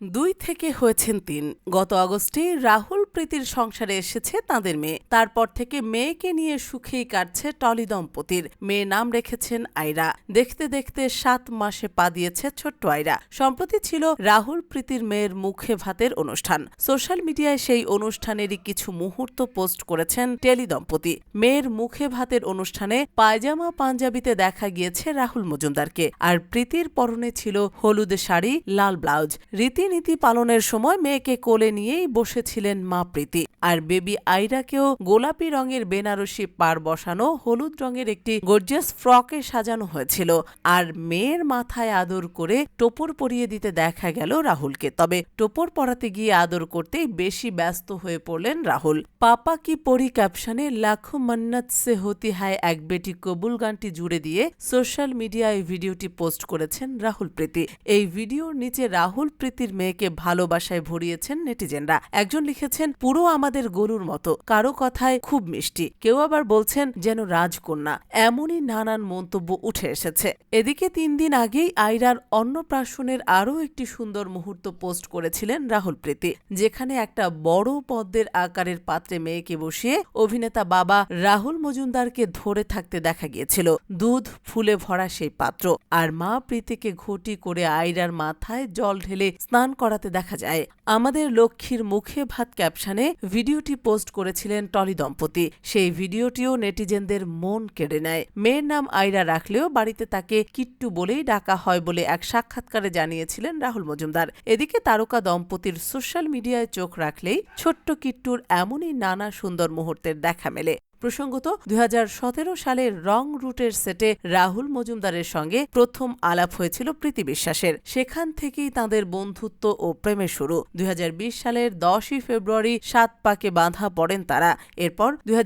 দুই থেকে হয়েছেন তিন। গত আগস্টে রাহুল প্রীতির সংসারে এসেছে তাদের মেয়ে। তারপর থেকে মেয়েকে নিয়ে সুখেই কাটছে টলি দম্পতির। মেয়ে নাম রেখেছেন আয়রা। দেখতে দেখতে সাত মাসে পা দিয়েছে ছোট্ট আয়রা। সম্প্রতি ছিল রাহুল প্রীতির মেয়ের মুখে ভাতের অনুষ্ঠান। সোশ্যাল মিডিয়ায় সেই অনুষ্ঠানেরই কিছু মুহূর্ত পোস্ট করেছেন টেলি দম্পতি। মেয়ের মুখে ভাতের অনুষ্ঠানে পায়জামা পাঞ্জাবিতে দেখা গিয়েছে রাহুল মজুমদারকে। আর প্রীতির পরনে ছিল হলুদ শাড়ি, লাল ব্লাউজ। রীতিনীতি পালনের সময় মেয়েকে কোলে নিয়েই বসেছিলেন মা প্রীতি আর বেবি আইরাকেও গোলাপি রঙের বেনারসি পার বসানো হলুদ রঙের একটি গর্জিয়াস ফ্রকে সাজানো হয়েছিল। আর মেয়ের মাথায় আদর করে টোপর পরিয়ে দিতে দেখা গেল রাহুলকে। তবে টোপর পরাতে গিয়ে আদর করতেই বেশি ব্যস্ত হয়ে পড়লেন রাহুল। পাপা কি পরি ক্যাপশনে লাখো মন্নত সে হতি হায় এক বেটি কবুল গানটি জুড়ে দিয়ে সোশ্যাল মিডিয়ায় ভিডিওটি পোস্ট করেছেন রাহুল প্রীতি। এই ভিডিওর নিচে রাহুল প্রীতির মেয়েকে ভালোবাসায় ভরিয়েছেন নেটিজেনরা একজন লিখেছেন পুরো আমাদের গরুর মতো। কারও কথায় খুব মিষ্টি। কেউ আবার বলছেন যেন রাজকন্যা। এমনই নানান মন্তব্য উঠে এসেছে। এদিকে তিন দিন আগেই আইরার অন্নপ্রাশনের আরও একটি সুন্দর মুহূর্ত পোস্ট করেছিলেন রাহুল প্রীতি, যেখানে একটা বড় পদ্মের আকারের পাত্রে মেয়েকে বসিয়ে অভিনেতা বাবা রাহুল মজুমদারকে ধরে থাকতে দেখা গিয়েছিল। দুধ ফুলে ভরা সেই পাত্র। আর মা প্রীতিকে ঘটি করে আয়রার মাথায় জল ঢেলে স্নান করাতে দেখা যায়। আমাদের লক্ষ্মীর মুখে ভাত ক্যাপশনে ভিডিওটি পোস্ট করেছিলেন টলি দম্পতি। সেই ভিডিওটিও নেটিজেনদের মন কেড়ে নেয়। মেয়ের নাম আয়রা রাখলেও বাড়িতে তাকে কিট্টু বলেই ডাকা হয় বলে এক সাক্ষাৎকারে জানিয়েছিলেন রাহুল মজুমদার। এদিকে তারকা দম্পতির সোশ্যাল মিডিয়ায় চোখ রাখলেই ছোট্ট কিট্টুর এমনই নানা সুন্দর মুহূর্তের দেখা মেলে। প্রসঙ্গত, দুই হাজার সতেরো সালের রং রুটের সেটে রাহুল মজুমদারের সঙ্গে প্রথম আলাপ হয়েছিল প্রীতি বিশ্বাসের। সেখান থেকেই তাঁদের বন্ধুত্ব ও প্রেমের শুরু। দুই হাজার বিশ সালের দশই ফেব্রুয়ারি সাত পাকে বাঁধা পড়েন তারা। এরপর দুই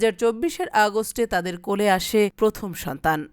আগস্টে তাদের কোলে আসে প্রথম সন্তান।